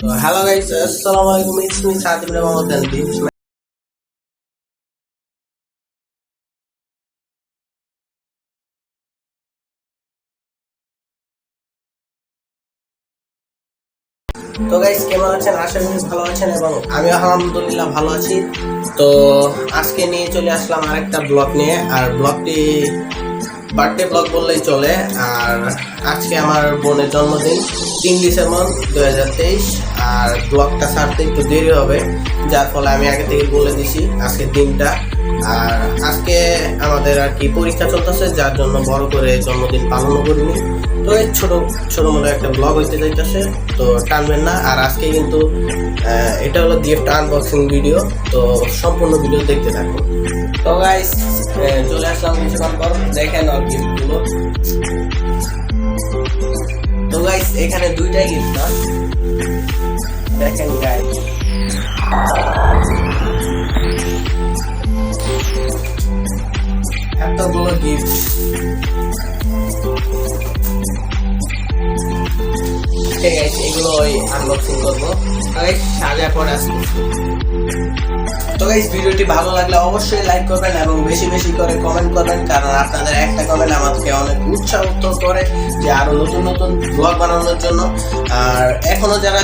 Hello guys আসসালামু আলাইকুম it's me Gandhi তো গাইস কেমন আছেন? আশা করি ভালো আছেন এবং আমি আলহামদুলিল্লাহ ভালো আছি। তো আজকে নিয়ে চলে আসলাম আরেকটা ব্লগ নিয়ে। আর ব্লগটি বার্থডে ব্লগ বললেই চলে, আর আজকে আমার বোনের জন্মদিন, তিন ডিসেম্বর দু হাজার তেইশ, আর ব্লগটা ছাড়তে একটু দেরি হবে, যার ফলে আমি আগে থেকে বলে দিছি আজকের দিনটা। আর আজকে আমাদের আর কি পরীক্ষা চলতেছে, যার জন্য বড় করে জন্মদিন পালনও করিনি। তো এই ছোট ছোট মতো একটা ব্লগ হইতে যাইতেছে, তো টানবেন না। আর আজকে কিন্তু এটা হলো গিফট আনবক্সিং ভিডিও তো সম্পূর্ণ ভিডিও দেখতে থাকুন। তো গাইস চলে আসলাম কিছুক্ষণ পর, দেখেন আর গিফটগুলো তো গাইস এখানে দুইটাই গিফট না। দেখেন গাইস করব। সাজা গাইস ভিডিওটি ভালো লাগলে অবশ্যই লাইক করবেন এবং বেশি বেশি করে কমেন্ট করবেন, কারণ আপনাদের একটা কমেন্ট আমাকে অনেক করে যে নতুন নতুন ব্লগ বানানোর জন্য। আর যারা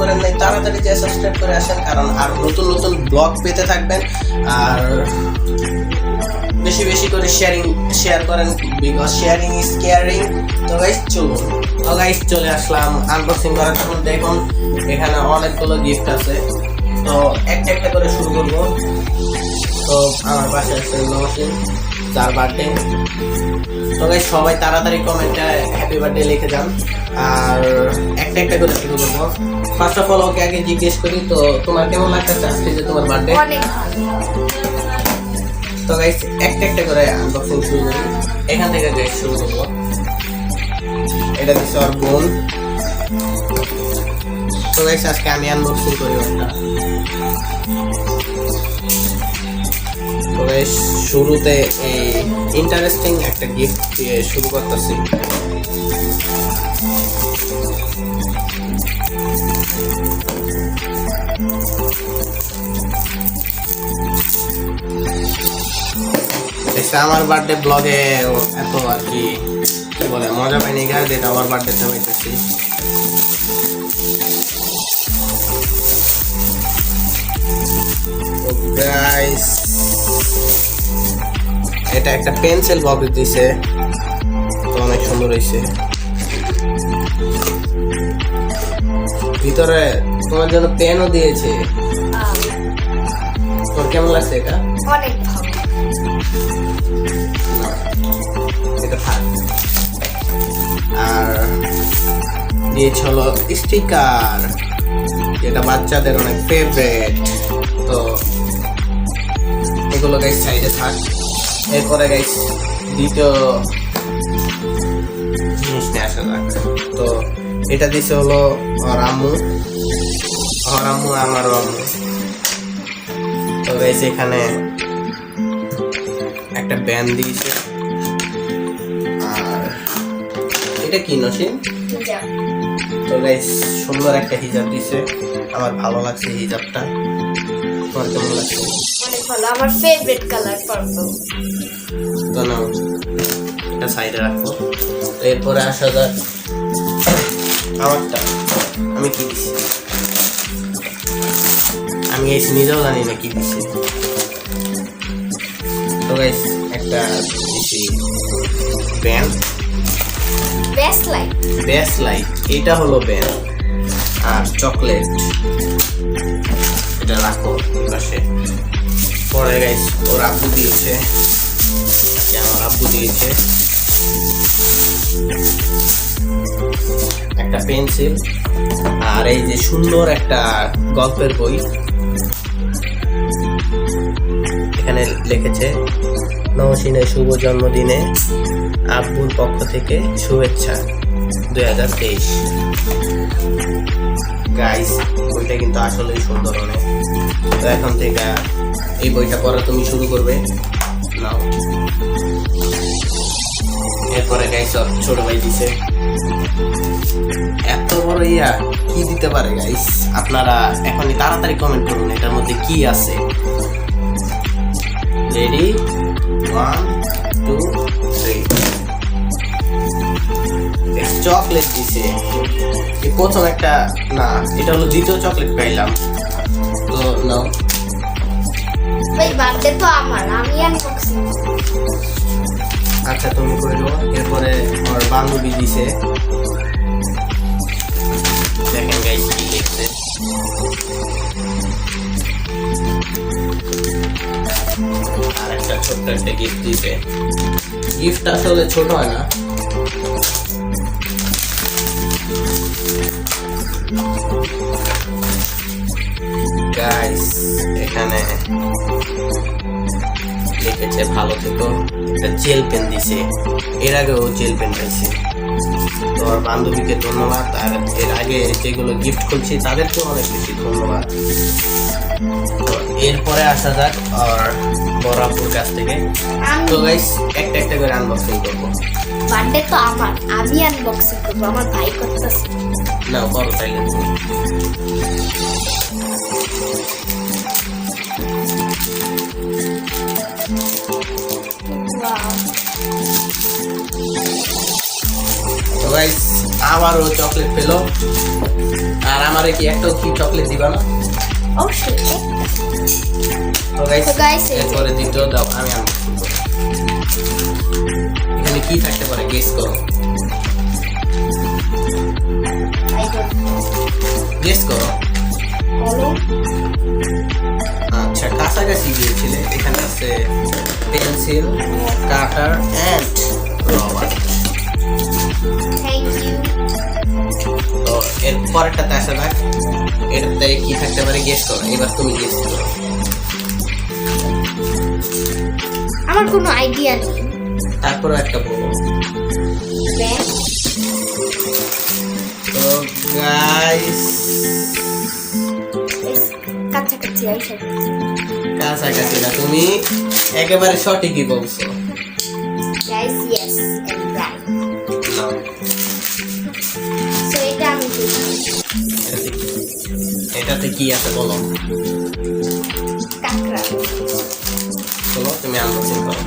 করেন নাই, তাড়াতাড়ি সাবস্ক্রাইব করে আসেন, কারণ আরও নতুন নতুন ব্লগ পেতে থাকবেন। আর বেশি বেশি করে শেয়ারিং শেয়ার করেন বিকজ শেয়ারিং ইজ কেয়ারিং তো গাইস চলুন। তো গাইস চলে আসলাম আনবক্সিং করার। জন্য দেখুন, এখানে অনেকগুলো গিফট আছে। তো একটা একটা করে শুরু করব। তো আমার পাশে আছে নমসিন যার বার্থডে তো গাইস সবাই তাড়াতাড়ি কমেন্টে হ্যাপি বার্থডে লিখে যান। আর একটা একটা করে শুরু করব। ফার্স্ট অফ অল ওকে আগে জিজ্ঞেস করি, তো তোমার কেমন লাগতেছে আজকে যে তোমার বার্থডে অনেক ভালো। তো গাইস একটা একটা করে আনবক্সিং শুরু করি। এখান থেকে গাইস শুরু করব। এটা দিচ্ছে ওর বোন তো গাইস আজকে আমি আনবক্সিং করি ওটা তো গাইস শুরুতে এই ইন্টারেস্টিং একটা গিফট দিয়ে শুরু করতেছি। আমার বার্থডে ব্লগে এত আর কি বলে, মজা পাইনি গা যেটা আমার বার্থডেতে হইতেছি। গাইস এটা একটা পেন্সিল বক্স দিছে অনেক সুন্দর হয়েছে ভিতরে তোমার জন্য পেনও দিয়েছে। তোর কেমন লাগছে এটা? অনেক ভালো। এটা থাক। আর দিয়েছে হলো স্টিকার যেটা বাচ্চাদের অনেক ফেভারেট তো এগুলো গাইস সাইডে থাক। এরপরে গাইস দ্বিতীয় জিনিস নিয়ে আসা যাক। তো এটা দিছে হলো ওর আম্মু আমার আম্মু তো গাইস এখানে একটা ব্যান্ড দিয়েছে। আর এটা কি নসিন তো গাইস সুন্দর একটা হিজাব দিছে। আমার ভালো লাগছে হিজাবটা। তোমার কেমন লাগছে? অনেক ভালো। আমার ফেভারিট কালার পার্পল তো নাও এটা সাইডে রাখো। এরপরে আসা যাক। আমারটা আমি কি দিছি? আমি এই নিজেও জানি না কি দিছি। তো গাইস একটা দিছি band best light base light এটা হলো ব্যান্ড আর চকলেট এটা রাখো পাশে। পরে গাইস ওর আব্বু দিয়েছে। আমার আব্বু দিয়েছে। একটা পেন্সিল, আর এই যে সুন্দর একটা গল্পের বই। এখানে লিখেছে নবসিনের শুভ জন্মদিনে আব্বুর পক্ষ থেকে শুভেচ্ছা দুই হাজার তেইশ। গাইস বইটা কিন্তু আসলেই সুন্দর অনেক। তো এখন থেকে এই বইটা পড়া তুমি শুরু করবে। নাও। এরপরে গাইস ওর ছোট ভাই দিছে। এত বড় ইয়া, কি দিতে পারে গাইস আপনারা এখনই তাড়াতাড়ি কমেন্ট করুন, এটার মধ্যে কি আছে। Ready one two three chocolate দিছে। প্রথম একটা, না, এটা হলো দ্বিতীয় চকলেট পাইলাম। তো, নাও। ভাই বার্থডে তো আমার, আমি আনবক্সিং আচ্ছা তুমি করো এরপরে আমার বান্ধবী দিছে। দেখেন গাইস কি লিখছে। আর একটা ছোট্ট একটা গিফট দিছে। গিফট আসলে ছোট হয় না। গাইস এখানে লিখেছে ভালো থেকো। একটা জেল পেন দিছে। এর আগেও জেল পেন পাইছে। তো আমার বান্ধবীকে ধন্যবাদ। আর এর আগে যেগুলো গিফট করছি তাদেরকেও অনেক বেশি ধন্যবাদ। তো এরপরে আসা যাক আর বরাপুর কাছ থেকে। তো গাইস একটা একটা করে আনবক্সিং করব। বার্থডে তো আমার। আমি আনবক্সিং করব। আমার ভাই করতেছে। না বড় তাইলে আবারও চকলেট পেল। আর আমারে কি একটাও কি চকলেট দিবা না? অবশ্যই। তো গাইস এরপরে দ্বিতীয় দাও আমি এখানে কি থাকতে পারে গেস করো। গেস করো। আচ্ছা কাছাকাছি গিয়েছিলে এখানে আছে পেন্সিল কাটার অ্যান্ড রবার তো এর পরেরটাতে আসা যাক এটাতে কি থাকতে পারে গেস করো এবার তুমি গেস করো। আমার কোনো আইডিয়া নেই। তারপরে একটা বলো। তো গাইস কাছাকাছি আইসা। কাছাকাছি না তুমি একেবারে সঠিকই বলছো। এটাতে কি আছে বলো কাকড়া বলো তুমি আনবক্সিং করো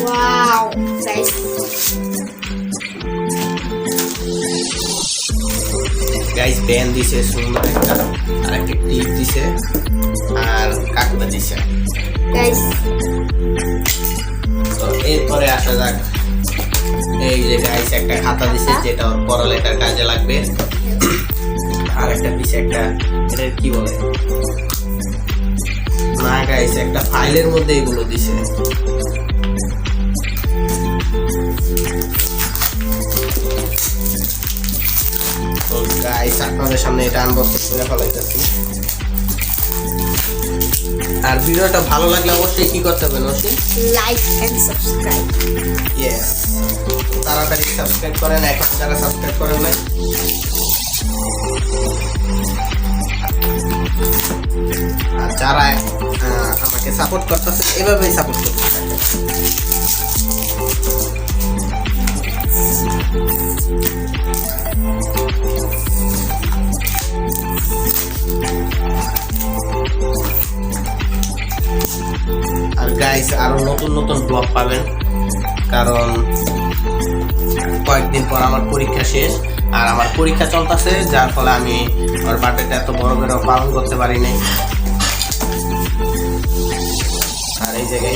ওয়াও গাইস গাইস ব্যান দিছে সুন্দর একটা আর একটা টিপ দিছে আর কাকুটা দিছে গাইস তো এরপরে আসা যাক এই যে গাইস একটা খাতা দিছে যেটা ওর পড়ালেখার কাজে লাগবে। আর একটা দিছে একটা এটা কি বলে? না গাইস একটা ফাইলের মধ্যে এগুলো দিছে। তো গাইস আপনাদের সামনে এটা আনবক্স করে ফেলাইতেছি। আর ভিডিওটা ভালো লাগলে অবশ্যই কি করতে হবে নসি লাইক এন্ড সাবস্ক্রাইব ইয়েস তাড়াতাড়ি সাবস্ক্রাইব করেন এখন যারা সাবস্ক্রাইব করেন নাই। আর যারা আমাকে সাপোর্ট করতেছে এভাবেই সাপোর্ট করতে থাকেন। আর গাইস আরও নতুন নতুন ব্লগ পাবেন। কারণ কয়েকদিন পর আমার পরীক্ষা শেষ, আর আমার পরীক্ষা চলতেছে, যার ফলে আমি আমার বার্থডেটা এত বড় করে পালন করতে পারি নাই। আর এই জায়গায়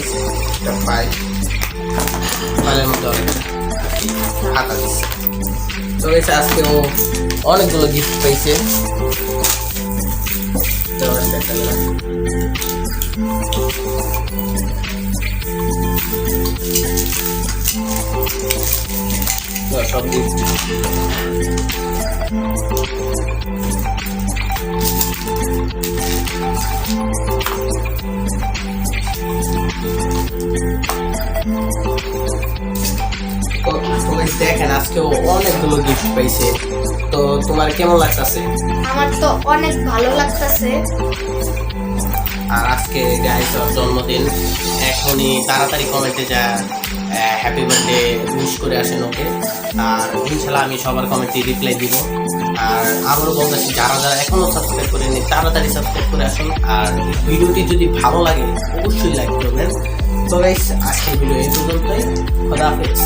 একটা ফাইল ফাইলের মধ্যে অনেক খাতা তো গেছে আজকে ও অনেকগুলো গিফট পেয়েছে তো দেখা গেল। তো সব গিফট তো তুমি দেখেন আজকে ও অনেকগুলো গিফট পাইছে। তো তোমার কেমন লাগতেছে? আমার তো অনেক ভালো লাগতেছে। আর আজকে গাইস ওর জন্মদিন। এখনই তাড়াতাড়ি কমেন্টে যা হ্যাপি বার্থডে উইশ করে আসেন ওকে আর ইনশাল্লাহ আমি সবার কমেন্টে রিপ্লাই দিব। আর আবারও বলতেছি যারা যারা এখনও সাবস্ক্রাইব করেনি তাড়াতাড়ি সাবস্ক্রাইব করে আসুন। আর ভিডিওটি যদি ভালো লাগে অবশ্যই লাইক করবেন। তো গাইস আজকের ভিডিও এই পর্যন্তই। খোদা হাফেজ।